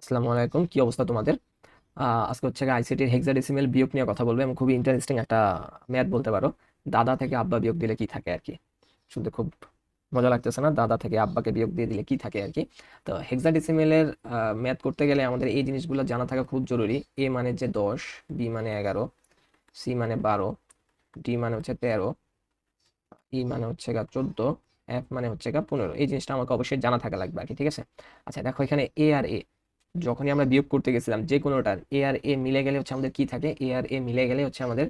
আসসালামু আলাইকুম। কি অবস্থা তোমাদের? আজকে হচ্ছে আইসিটির হেক্সাডেসিমেল বিয়োগ নিয়ে কথা বলব এবং খুবই ইন্টারেস্টিং একটা ম্যাথ বলতে পারো। দাদা থেকে আব্বা বিয়োগ দিলে কি থাকে আর কি? শুনতে খুব মজা লাগতেছে না? দাদা থেকে আব্বাকে বিয়োগ দিয়ে দিলে কি থাকে আর কি? তো হেক্সাডেসিমেলের ম্যাথ করতে গেলে আমাদের এই জিনিসগুলো জানা থাকা খুব জরুরি। এ মানে যে দশ বি মানে এগারো সি মানে বারো ডি মানে হচ্ছে তেরো ই মানে হচ্ছে গা চোদ্দ এফ মানে হচ্ছে গা পনেরো। এই জিনিসটা আমাকে অবশ্যই জানা থাকা লাগবে আর কি, ঠিক আছে? আচ্ছা দেখো এখানে এ আর এ যখনই আমরা বিয়োগ করতে গেছিলাম, যে কোনোটার এ আর এ মিলে গেলে হচ্ছে আমাদের কি থাকে? এ আর এ মিলে গেলে হচ্ছে আমাদের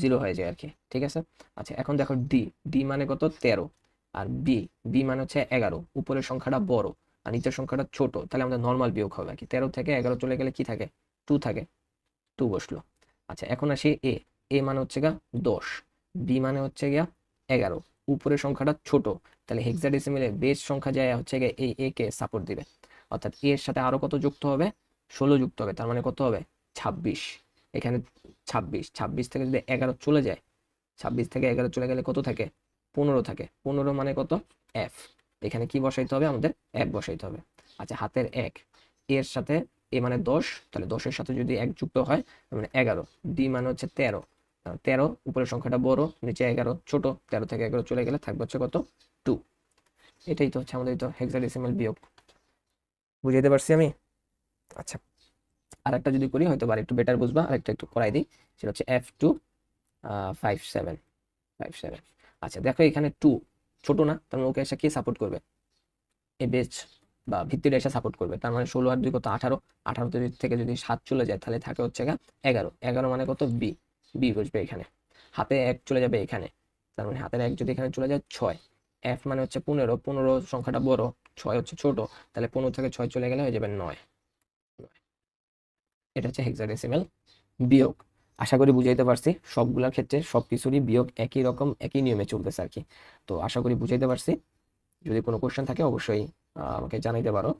জিরো হয়ে যায় আর কি ঠিক আছে? আচ্ছা এখন দেখো ডি ডি মানে কত? তেরো। আর বি বি মানে হচ্ছে এগারো। উপরের সংখ্যাটা বড় আর নিচের সংখ্যাটা ছোট, তাহলে আমাদের নর্মাল বিয়োগ হবে আর কি তেরো থেকে এগারো চলে গেলে কি থাকে? টু থাকে। টু বসল। আচ্ছা এখন আসি এ এ মানে হচ্ছে গা দশ। বি মানে হচ্ছে গিয়া এগারো। উপরের সংখ্যাটা ছোট, তাহলে হেক্সাডেসিমেলে বেস সংখ্যা যায় হচ্ছে গিয়ে এই এ কে সাপোর্ট দিবে। অর্থাৎ এ এর সাথে আরও কত যুক্ত হবে? ষোলো যুক্ত হবে, তার মানে কত হবে? ছাব্বিশ। এখানে ছাব্বিশ ছাব্বিশ থেকে যদি এগারো চলে যায়, ছাব্বিশ থেকে এগারো চলে গেলে কত থাকে? পনেরো থাকে। পনেরো মানে কত? এফ এখানে কি বসাইতে হবে? আমাদের এক বসাইতে হবে। আচ্ছা হাতের এক। এর সাথে এ মানে দশ, তাহলে দশের সাথে যদি এক যুক্ত হয় মানে এগারো। ডি মানে হচ্ছে তেরো। তেরো উপরের সংখ্যাটা বড়, নিচে এগারো, ছোট, তেরো থেকে এগারো চলে গেলে থাকবে হচ্ছে কত? টু এটাই তো হচ্ছে আমাদের তো হেক্সাডেসিমাল বিয়োগ। বুঝাইতে পারছি আমি? আচ্ছা। আর একটা যদি করি, হয়তো আর একটু বেটার বুঝবা। আর একটা একটু করাই দিই। সেটা হচ্ছে F two five seven five seven আচ্ছা দেখো এখানে টু ছোট না। তার মানে ওকে এসে কে সাপোর্ট করবে? এ বেচ বা ভিত্তিটা এসে সাপোর্ট করবে। তার মানে ষোলো আর দুই কত? আঠারো। আঠারো থেকে যদি সাত চলে যায়, তাহলে থাকে হচ্ছে এগারো। এগারো মানে কত? বি বি বসবে এখানে। হাতে এক চলে যাবে এখানে। তার মানে হাতের এক যদি এখানে চলে যায়, ছয়। এফ মানে হচ্ছে পনেরো। পনেরো সংখ্যাটা বড়। ছয় হচ্ছে ছোট, তাহলে পনেরো থেকে ছয় চলে গেলে হয়ে যাবে নয়। এটা হচ্ছে হেক্সাডেসিমেল বিয়োগ। আশা করি বুঝাইতে পারছি, সবগুলোর ক্ষেত্রে সব কিছুরই বিয়োগ একই রকম, একই নিয়মে চলতেছে আর কি। তো আশা করি বুঝাইতে পারছি, যদি কোনো কোশ্চেন থাকে অবশ্যই আমাকে জানাইতে পারো।